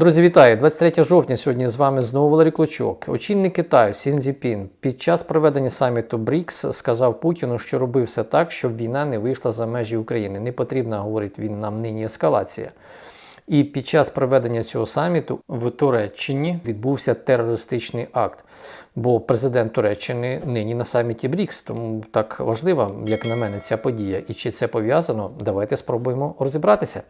Друзі, вітаю! 23 жовтня сьогодні з вами знову Валерій Клочок. Очільник Китаю Сін Цзіпін під час проведення саміту БРІКС сказав Путіну, що робив все так, щоб війна не вийшла за межі України. Не потрібна, говорить він, нам нині ескалація. І під час проведення цього саміту в Туреччині відбувся терористичний акт. Бо президент Туреччини нині на саміті БРІКС, тому так важлива, як на мене, ця подія. І чи це пов'язано, давайте спробуємо розібратися.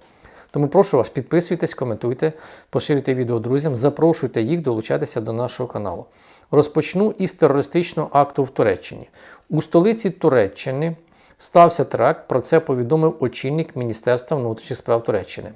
Тому прошу вас, підписуйтесь, коментуйте, поширюйте відео друзям, запрошуйте їх долучатися до нашого каналу. Розпочну із терористичного акту в Туреччині. У столиці Туреччини стався теракт. Про це повідомив очільник Міністерства внутрішніх справ Туреччини.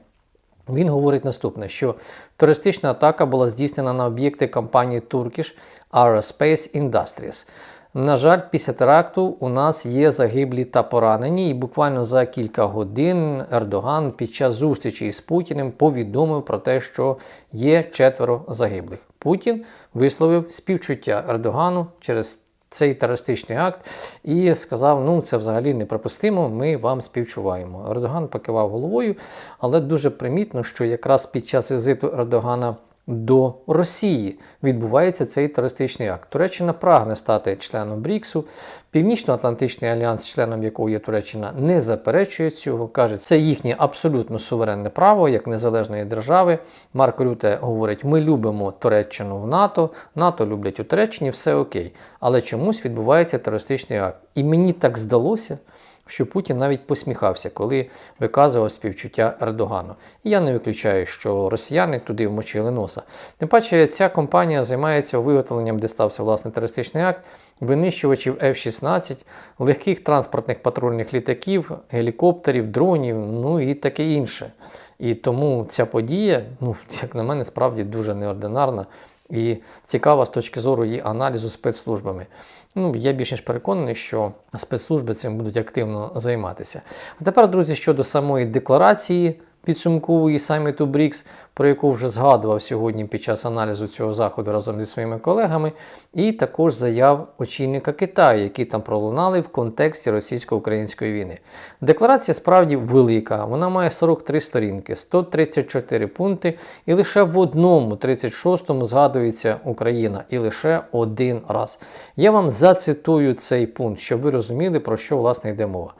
Він говорить наступне: що терористична атака була здійснена на об'єкти компанії Turkish Aerospace Industries. На жаль, після теракту у нас є загиблі та поранені, і буквально за кілька годин Ердоган під час зустрічі з Путіним повідомив про те, що є четверо загиблих. Путін висловив співчуття Ердогану через цей терористичний акт і сказав: ну це взагалі неприпустимо, ми вам співчуваємо. Ердоган покивав головою, але дуже примітно, що якраз під час візиту Ердогана до Росії відбувається цей терористичний акт. Туреччина прагне стати членом БРІКСу. Північно-Атлантичний альянс, членом якого є Туреччина, не заперечує цього. Каже, це їхнє абсолютно суверенне право як незалежної держави. Марк Рюте говорить: ми любимо Туреччину в НАТО, НАТО люблять у Туреччині, все окей. Але чомусь відбувається терористичний акт. І мені так здалося що Путін навіть посміхався, коли виказував співчуття Ердогану. І я не виключаю, що росіяни туди вмочили носа. Тим паче, ця компанія займається виготовленням, де стався власне терористичний акт, винищувачів F-16, легких транспортних патрульних літаків, гелікоптерів, дронів, ну і таке інше. І тому ця подія, ну, як на мене, справді дуже неординарна. І цікава з точки зору її аналізу спецслужбами. Ну, Я більш ніж переконаний, що спецслужби цим будуть активно займатися. А тепер, друзі, щодо самої декларації підсумкової саміту БРІКС, про яку вже згадував сьогодні під час аналізу цього заходу разом зі своїми колегами, і також заяв очільника Китаю, які там пролунали в контексті російсько-української війни. Декларація справді велика, вона має 43 сторінки, 134 пункти, і лише в одному, 36-му, згадується Україна, і лише один раз. Я вам зацитую цей пункт, щоб ви розуміли, про що власне йде мова.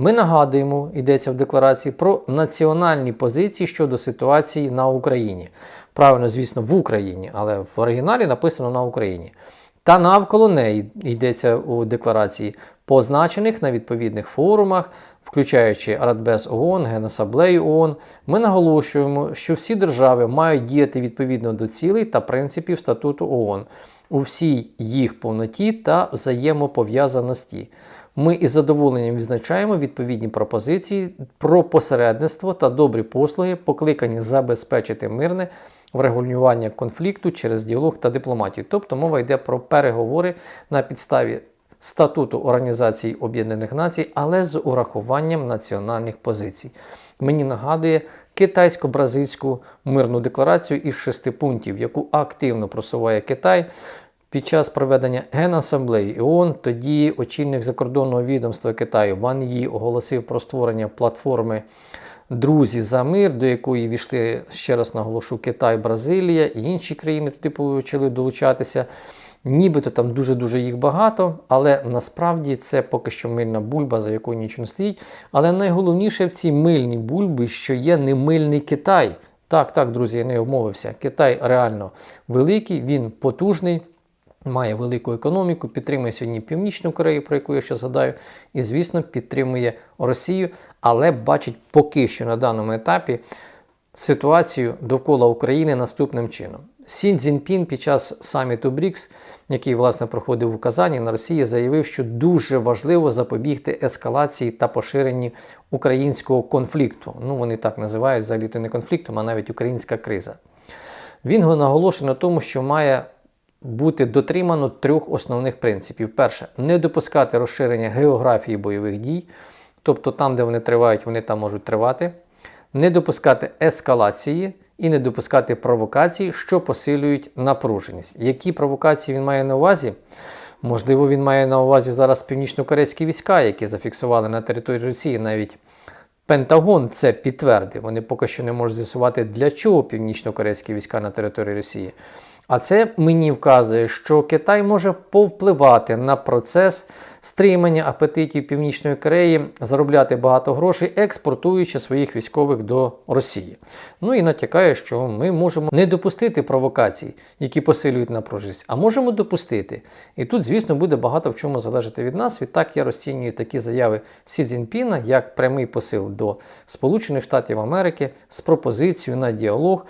Ми нагадуємо, йдеться в декларації про національні позиції щодо ситуації на Україні. Правильно, звісно, в Україні, але в оригіналі написано на Україні. Та навколо неї йдеться у декларації, позначених на відповідних форумах, включаючи Радбез ООН, Генасаблею ООН, ми наголошуємо, що всі держави мають діяти відповідно до цілей та принципів статуту ООН у всій їх повноті та взаємопов'язаності. Ми із задоволенням відзначаємо відповідні пропозиції про посередництво та добрі послуги, покликані забезпечити мирне врегулювання конфлікту через діалог та дипломатію. Тобто мова йде про переговори на підставі статуту Організації Об'єднаних Націй, але з урахуванням національних позицій. Мені нагадує китайсько-бразильську мирну декларацію із шести пунктів, яку активно просуває Китай. Під час проведення Генасамблеї ООН тоді очільник закордонного відомства Китаю Ван Ї оголосив про створення платформи Друзі за мир, до якої війшли, ще раз наголошу, Китай, Бразилія і інші країни туди почали долучатися. Нібито там дуже-дуже їх багато, але насправді це поки що мильна бульба, за якою нічого не стоїть. Але найголовніше в цій мильній бульбі, що є немильний Китай. Так, так, друзі, я не обмовився. Китай реально великий, він потужний. Має велику економіку, підтримує сьогодні Північну Корею, про яку я ще згадаю, і, звісно, підтримує Росію, але бачить поки що на даному етапі ситуацію довкола України наступним чином. Сін Цзіньпін під час саміту БРІКС, який власне проходив у Казані на Росії, заявив, що дуже важливо запобігти ескалації та поширенні українського конфлікту. Ну, вони так називають взагалі то не конфліктом, а навіть українська криза. Він наголошує на тому, що має бути дотримано трьох основних принципів: перше, не допускати розширення географії бойових дій, тобто там, де вони тривають, вони там можуть тривати, не допускати ескалації і не допускати провокацій, що посилюють напруженість. Які провокації він має на увазі? Можливо, він має на увазі зараз північно-корейські війська, які зафіксували на території Росії навіть Пентагон це підтвердив. Вони поки що не можуть з'ясувати, для чого північно-корейські війська на території Росії. А це мені вказує, що Китай може повпливати на процес стримання апетитів Північної Кореї, заробляти багато грошей, експортуючи своїх військових до Росії. Ну і натякає, що ми можемо не допустити провокацій, які посилюють напруженість, а можемо допустити. І тут, звісно, буде багато в чому залежати від нас. Відтак я розцінюю такі заяви Сі Цзіньпіна як прямий посил до Сполучених Штатів Америки з пропозицією на діалог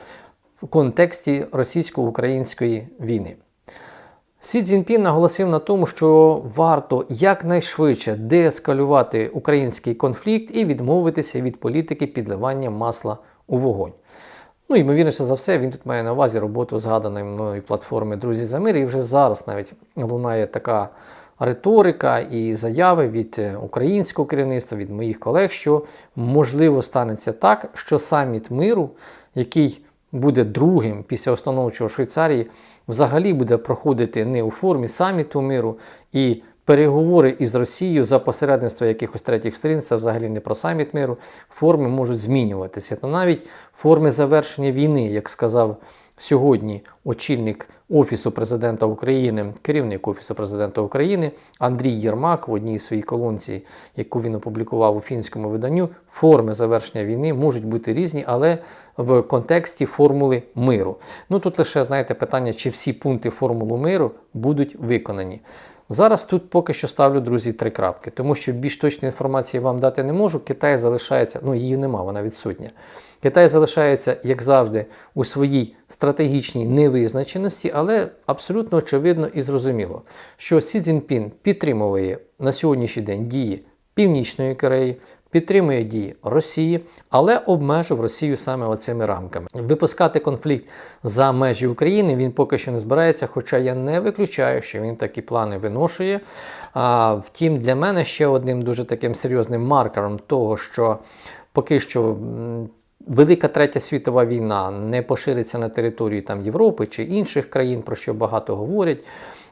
в контексті російсько-української війни. Сі Цзіньпін наголосив на тому, що варто якнайшвидше деескалювати український конфлікт і відмовитися від політики підливання масла у вогонь. Ну, ймовірніше за все, він тут має на увазі роботу згаданої мною платформи Друзі за мир. І вже зараз навіть лунає така риторика і заяви від українського керівництва, від моїх колег, що можливо станеться так, що саміт миру, який буде другим після установчого Швейцарії, взагалі буде проходити не у формі саміту миру і переговори із Росією за посередництво якихось третіх сторін, це взагалі не про саміт миру, форми можуть змінюватися. Та навіть форми завершення війни, як сказав сьогодні очільник Офісу президента України, керівник Офісу президента України Андрій Єрмак в одній своїй колонці, яку він опублікував у фінському виданню, форми завершення війни можуть бути різні, але в контексті формули миру. Ну тут лише знаєте питання, чи всі пункти формули миру будуть виконані. Зараз тут поки що ставлю, друзі, три крапки, тому що більш точної інформації вам дати не можу. Китай залишається, ну її нема, вона відсутня. Китай залишається, як завжди, у своїй стратегічній невизначеності, але абсолютно очевидно і зрозуміло, що Сі Цзіньпін підтримує на сьогоднішній день дії Північної Кореї, підтримує дії Росії, але обмежив Росію саме оцими рамками. Випускати конфлікт за межі України він поки що не збирається, хоча я не виключаю, що він такі плани виношує. А, Втім, для мене ще одним дуже таким серйозним маркером того, що поки що. Велика третя світова війна не пошириться на території там Європи чи інших країн, про що багато говорять.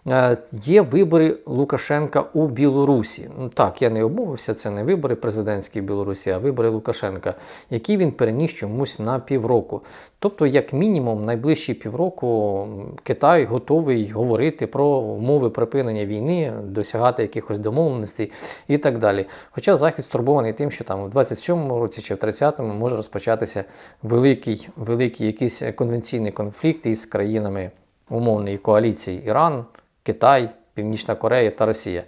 Е, Є вибори Лукашенка у Білорусі. Ну так, я не обмовився, це не вибори президентські в Білорусі, а вибори Лукашенка, які він переніс чомусь на півроку. Тобто, як мінімум, найближчі півроку Китай готовий говорити про умови припинення війни, досягати якихось домовленостей і так далі. Хоча Захід стурбований тим, що там в 27-му році чи в 30-му може розпочатися великий, великий якийсь конвенційний конфлікт із країнами умовної коаліції Іран, Китай, Північна Корея та Росія.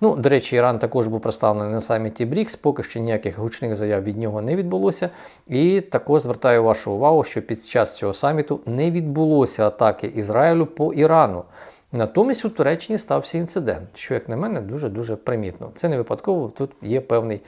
Ну, до речі, Іран також був представлений на саміті БРІКС, поки що ніяких гучних заяв від нього не відбулося. І також звертаю вашу увагу, що під час цього саміту не відбулося атаки Ізраїлю по Ірану. Натомість у Туреччині стався інцидент, що, як на мене, дуже-дуже примітно. Це не випадково, тут є певний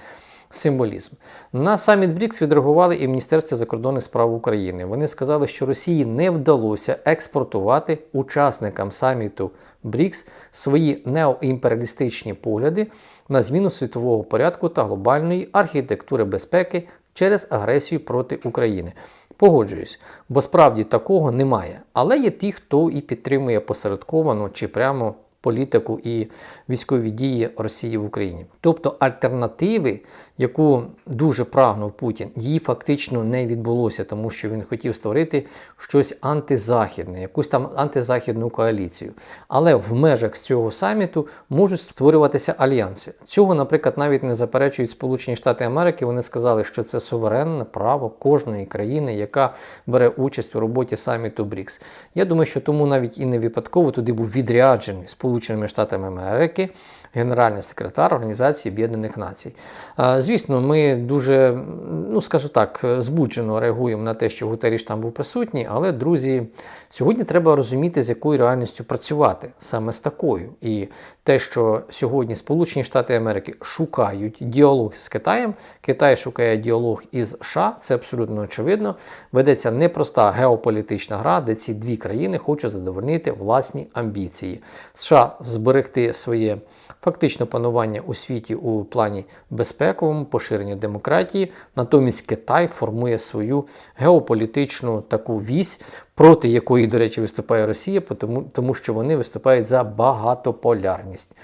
символізм. На саміт БРІКС відреагували і в Міністерстві закордонних справ України. Вони сказали, що Росії не вдалося експортувати учасникам саміту БРІКС свої неоімперіалістичні погляди на зміну світового порядку та глобальної архітектури безпеки через агресію проти України. Погоджуюсь, бо справді такого немає. Але є ті, хто і підтримує посередковано чи прямо політику і військові дії Росії в Україні. Тобто альтернативи, яку дуже прагнув Путін, її фактично не відбулося, тому що він хотів створити щось антизахідне, якусь там антизахідну коаліцію. Але в межах цього саміту можуть створюватися альянси. Цього, наприклад, навіть не заперечують Сполучені Штати Америки. Вони сказали, що це суверенне право кожної країни, яка бере участь у роботі саміту БРІКС. Я думаю, що тому навіть і не випадково туди був відряджений Сполученими Штатами Америки генеральний секретар Організації Об'єднаних Націй. Звісно, ми дуже, ну скажу так, збуджено реагуємо на те, що Гутеріш там був присутній, але, друзі, сьогодні треба розуміти, з якою реальністю працювати, саме з такою. І те, що сьогодні Сполучені Штати Америки шукають діалог з Китаєм, Китай шукає діалог із США, це абсолютно очевидно. Ведеться непроста геополітична гра, де ці дві країни хочуть задовольнити власні амбіції. США зберегти своє фактично панування у світі у плані безпековому, поширення демократії. Натомість Китай формує свою геополітичну таку вісь, проти якої, до речі, виступає Росія, тому, тому що вони виступають за багатополярність.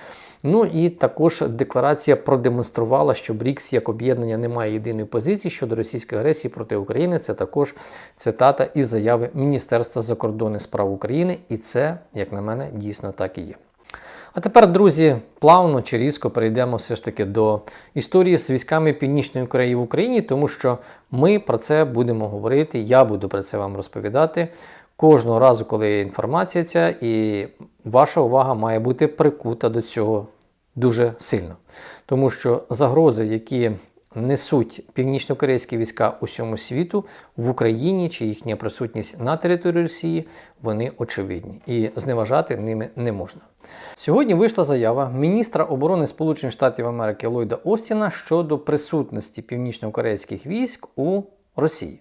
Ну і також декларація продемонструвала, що БРІКС як об'єднання не має єдиної позиції щодо російської агресії проти України. Це також цитата із заяви Міністерства закордонних справ України, і це, як на мене, дійсно так і є. А тепер, друзі, плавно чи різко перейдемо все ж таки до історії з військами Північної Кореї в Україні, тому що ми про це будемо говорити. Я буду про це вам розповідати кожного разу, коли є інформація ця, і ваша увага має бути прикута до цього дуже сильно. Тому що загрози, які несуть північнокорейські війська усьому світу в Україні чи їхня присутність на території Росії, вони очевидні і зневажати ними не можна. Сьогодні вийшла заява міністра оборони Сполучених Штатів Америки Ллойда Остіна щодо присутності північнокорейських військ у Росії.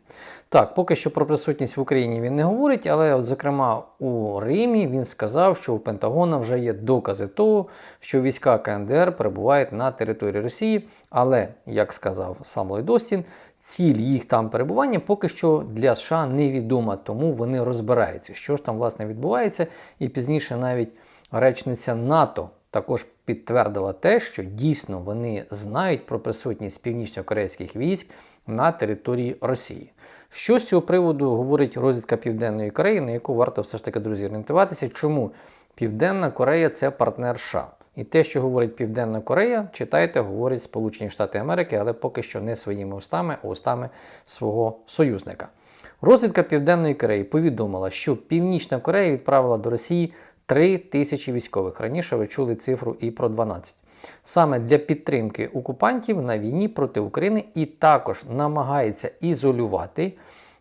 Так, поки що про присутність в Україні він не говорить, але, от, зокрема, у Римі він сказав, що у Пентагона вже є докази того, що війська КНДР перебувають на території Росії. Але, як сказав сам Ллойд Остін, ціль їх там перебування поки що для США невідома, тому вони розбираються, що ж там власне відбувається, і пізніше навіть речниця НАТО також підтвердила те, що дійсно вони знають про присутність північно-корейських військ на території Росії. Що з цього приводу говорить розвідка Південної Кореї, на яку варто все ж таки, друзі, орієнтуватися, чому Південна Корея це партнер США. І те, що говорить Південна Корея, читайте, говорять Сполучені Штати Америки, але поки що не своїми устами, а устами свого союзника. Розвідка Південної Кореї повідомила, що Північна Корея відправила до Росії 3 тисячі військових. Раніше ви чули цифру і про 12. Саме для підтримки окупантів на війні проти України і також намагається ізолювати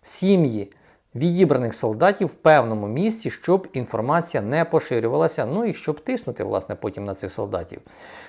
сім'ї відібраних солдатів в певному місці, щоб інформація не поширювалася, ну і щоб тиснути власне потім на цих солдатів.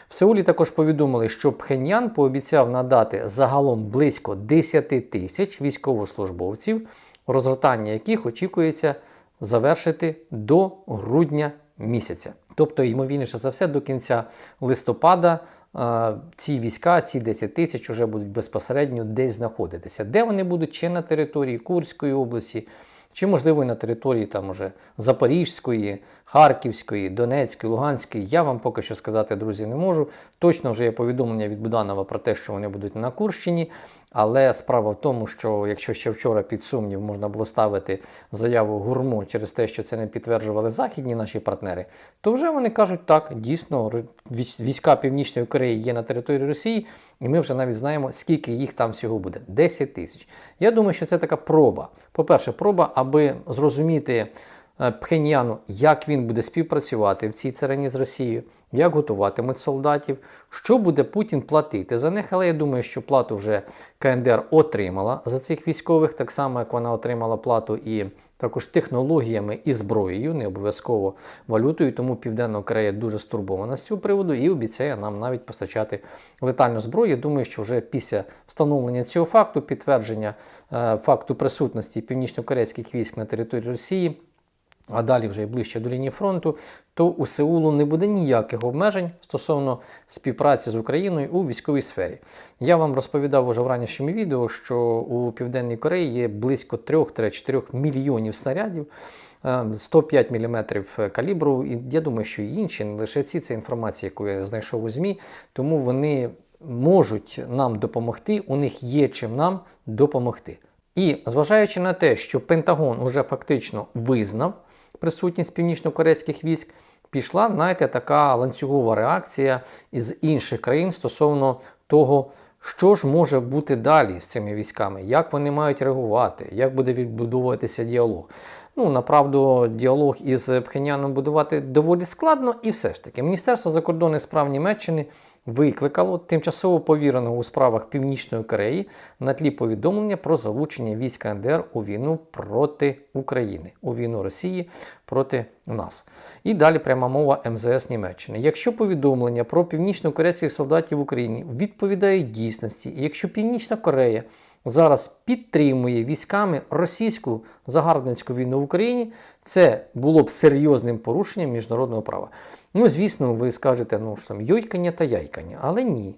В Сеулі також повідомили, що Пхеньян пообіцяв надати загалом близько 10 тисяч військовослужбовців, розгортання яких очікується завершити до грудня місяця. Тобто, ймовірніше за все, до кінця листопада е, ці війська, ці 10 тисяч, вже будуть безпосередньо десь знаходитися. Де вони будуть? Чи на території Курської області, чи, можливо, на території там уже Запорізької, Харківської, Донецької, Луганської. Я вам поки що сказати, друзі, не можу. Точно вже є повідомлення від Буданова про те, що вони будуть на Курщині. Але справа в тому, що якщо ще вчора під сумнів можна було ставити заяву гурму через те, що це не підтверджували західні наші партнери, то вже вони кажуть, так, дійсно, війська Північної Кореї є на території Росії, і ми вже навіть знаємо, скільки їх там всього буде 10 тисяч. Я думаю, що це така проба. По-перше, проба, аби зрозуміти. Пхеньяну, як він буде співпрацювати в цій царині з Росією, як готуватимуть солдатів, що буде Путін платити за них. Але я думаю, що плату вже КНДР отримала за цих військових, так само як вона отримала плату і також технологіями і зброєю, не обов'язково валютою. Тому Південна Корея дуже стурбована з цього приводу і обіцяє нам навіть постачати летальну зброю. Думаю, що вже після встановлення цього факту, підтвердження е, факту присутності північно-корейських військ на території Росії а далі вже і ближче до лінії фронту, то у Сеулу не буде ніяких обмежень стосовно співпраці з Україною у військовій сфері. Я вам розповідав уже в ранішньому відео, що у Південній Кореї є близько 3-4 мільйонів снарядів. 105 мм калібру, і я думаю, що і інші, не лише ці це інформація, яку я знайшов у ЗМІ, тому вони можуть нам допомогти, у них є чим нам допомогти. І зважаючи на те, що Пентагон уже фактично визнав присутність північно-корейських військ, пішла, знаєте, така ланцюгова реакція із інших країн стосовно того, що ж може бути далі з цими військами, як вони мають реагувати, як буде відбудовуватися діалог. Ну, направду, діалог із Пхеняном будувати доволі складно, і все ж таки, Міністерство закордонних справ Німеччини викликало тимчасово повіреного у справах Північної Кореї на тлі повідомлення про залучення військ НДР у війну проти України, у війну Росії проти нас. І далі пряма мова МЗС Німеччини. Якщо повідомлення про північно-корейських солдатів в Україні відповідають дійсності, якщо Північна Корея зараз підтримує військами російську загарбницьку війну в Україні, це було б серйозним порушенням міжнародного права. Ну, звісно, ви скажете, ну що там йойкання та яйкання, але ні.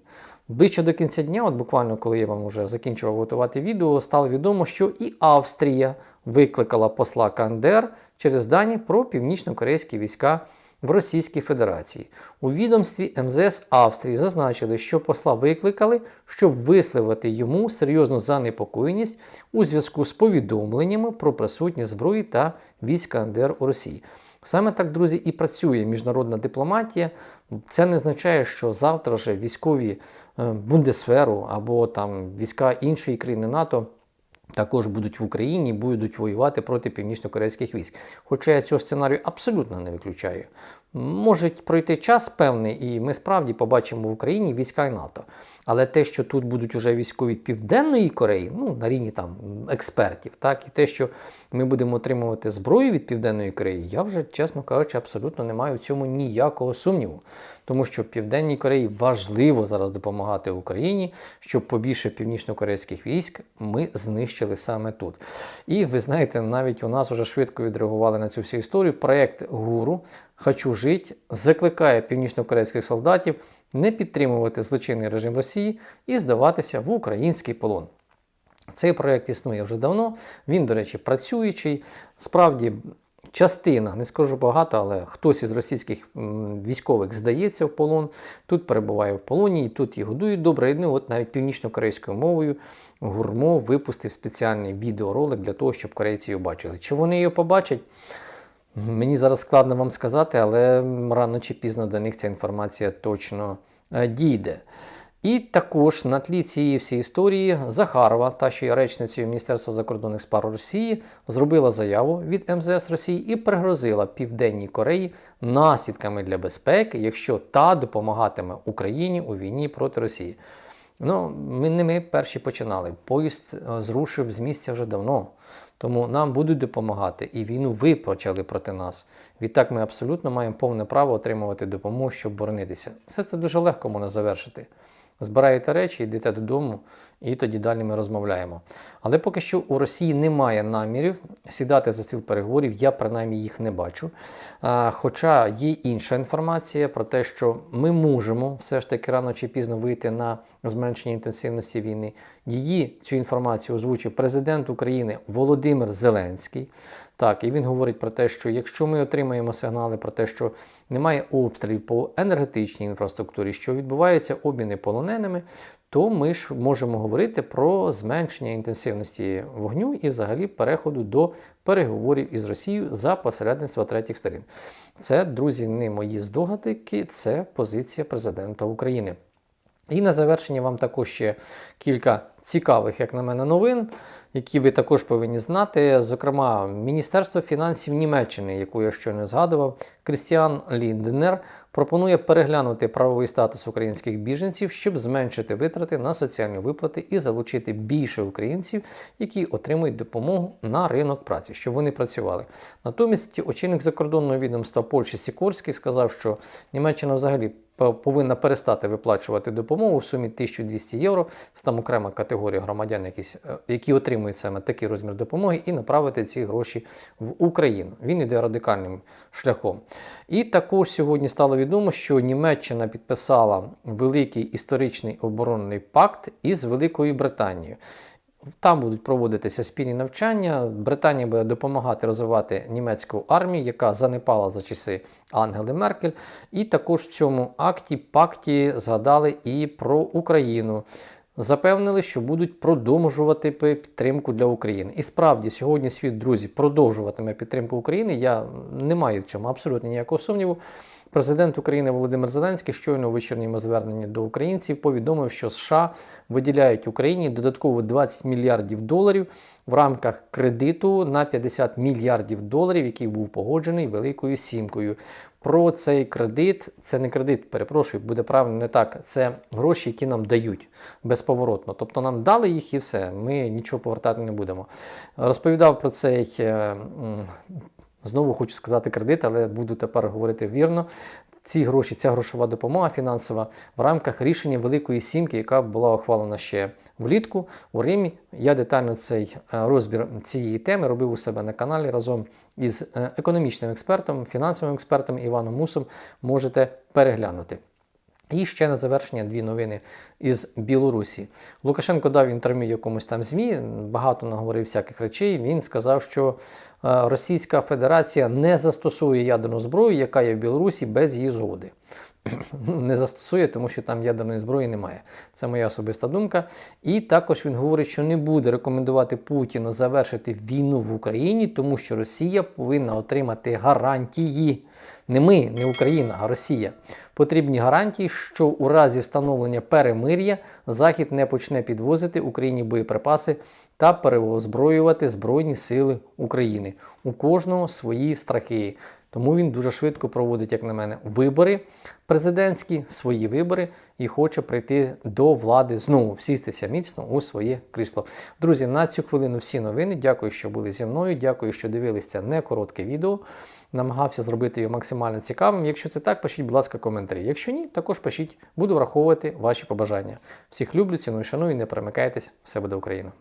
Ближче до кінця дня, от буквально коли я вам вже закінчував готувати відео, стало відомо, що і Австрія викликала посла КНДР через дані про північно-корейські війська в Російській Федерації. У відомстві МЗС Австрії зазначили, що посла викликали, щоб висловити йому серйозну занепокоєність у зв'язку з повідомленнями про присутність зброї та військ КНДР у Росії. Саме так, друзі, і працює міжнародна дипломатія. Це не означає, що завтра же військові е, Бундесверу або там війська іншої країни НАТО. Також будуть в Україні, будуть воювати проти північно-корейських військ. Хоча я цього сценарію абсолютно не виключаю. Може пройти час певний, і ми справді побачимо в Україні війська і НАТО. Але те, що тут будуть вже військові Південної Кореї, ну на рівні там експертів, так і те, що ми будемо отримувати зброю від Південної Кореї, я вже, чесно кажучи, абсолютно не маю в цьому ніякого сумніву. Тому що Південній Кореї важливо зараз допомагати Україні, щоб побільше північно-корейських військ ми знищили саме тут. І ви знаєте, навіть у нас вже швидко відреагували на цю всю історію. Проект ГУРу Хочу жити закликає північно-корейських солдатів не підтримувати злочинний режим Росії і здаватися в український полон. Цей проєкт існує вже давно, він, до речі, працюючий. Справді, частина, не скажу багато, але хтось із російських військових здається в полон, тут перебуває в полоні, і тут її годують добре. І ну, от навіть північно-корейською мовою гурмо випустив спеціальний відеоролик для того, щоб корейці його бачили. Чи вони його побачать? Мені зараз складно вам сказати, але рано чи пізно до них ця інформація точно е, дійде. І також на тлі цієї всієї історії Захарова, та що є речницею Міністерства закордонних справ Росії, зробила заяву від МЗС Росії і пригрозила Південній Кореї наслідками для безпеки, якщо та допомагатиме Україні у війні проти Росії. Ну, ми не ми перші починали. Поїзд е, зрушив з місця вже давно. Тому нам будуть допомагати, і війну ви почали проти нас. Відтак ми абсолютно маємо повне право отримувати допомогу, щоб боронитися. Все це дуже легко можна завершити. Збираєте речі, йдете додому, і тоді далі ми розмовляємо. Але поки що у Росії немає намірів сідати за стіл переговорів, я принаймні їх не бачу. Хоча є інша інформація про те, що ми можемо все ж таки рано чи пізно вийти на зменшення інтенсивності війни. Її цю інформацію озвучив президент України Володимир Зеленський. Так, і він говорить про те, що якщо ми отримаємо сигнали про те, що немає обстрілів по енергетичній інфраструктурі, що відбуваються обміни полоненими, то ми ж можемо говорити про зменшення інтенсивності вогню і взагалі переходу до переговорів із Росією за посередництва третіх сторін. Це, друзі, не мої здогадки, це позиція президента України. І на завершення вам також ще кілька цікавих, як на мене, новин, які ви також повинні знати. Зокрема, Міністерство фінансів Німеччини, яку я щойно згадував, Крістіан Лінднер пропонує переглянути правовий статус українських біженців, щоб зменшити витрати на соціальні виплати і залучити більше українців, які отримують допомогу на ринок праці, щоб вони працювали. Натомість очільник закордонного відомства Польщі Сікорський сказав, що Німеччина взагалі повинна перестати виплачувати допомогу в сумі 1200 євро. Це там окрема категорія громадян, е, які отримують саме такий розмір допомоги, і направити ці гроші в Україну. Він йде радикальним шляхом. І також сьогодні стало відомо, що Німеччина підписала великий історичний оборонний пакт із Великою Британією. Там будуть проводитися спільні навчання. Британія буде допомагати розвивати німецьку армію, яка занепала за часи Ангели Меркель. І також в цьому акті пакті згадали і про Україну. Запевнили, що будуть продовжувати підтримку для України. І справді, сьогодні світ, друзі, продовжуватиме підтримку України. Я не маю в цьому абсолютно ніякого сумніву. Президент України Володимир Зеленський щойно у вечірньому зверненні до українців повідомив, що США виділяють Україні додатково 20 мільярдів доларів в рамках кредиту на 50 мільярдів доларів, який був погоджений Великою Сімкою. Про цей кредит, це не кредит, перепрошую, буде правильно не так. Це гроші, які нам дають безповоротно. Тобто нам дали їх і все, ми нічого повертати не будемо. Розповідав про цей е, Знову хочу сказати кредит, але буду тепер говорити вірно. Ці гроші, ця грошова допомога фінансова в рамках рішення Великої Сімки, яка була ухвалена ще влітку у Римі. Я детально цей е, розбір цієї теми робив у себе на каналі разом із е, економічним експертом, фінансовим експертом Іваном Мусом. Можете переглянути. І ще на завершення дві новини із Білорусі. Лукашенко дав інтерв'ю якомусь там ЗМІ, багато наговорив всяких речей. Він сказав, що е, Російська Федерація не застосує ядерну зброю, яка є в Білорусі, без її згоди. Не застосує, тому що там ядерної зброї немає. Це моя особиста думка. І також він говорить, що не буде рекомендувати Путіну завершити війну в Україні, тому що Росія повинна отримати гарантії. Не ми, не Україна, а Росія. Потрібні гарантії, що у разі встановлення перемир'я Захід не почне підвозити Україні боєприпаси та переозброювати Збройні Сили України. У кожного свої страхи. Тому він дуже швидко проводить, як на мене, вибори президентські, свої вибори і хоче прийти до влади знову, всістися міцно у своє крісло. Друзі, на цю хвилину всі новини. Дякую, що були зі мною. Дякую, що дивилися не коротке відео. Намагався зробити його максимально цікавим. Якщо це так, пишіть, будь ласка, коментарі. Якщо ні, також пишіть, буду враховувати ваші побажання. Всіх люблю, ціную, шаную, не перемикайтесь. Все буде Україна!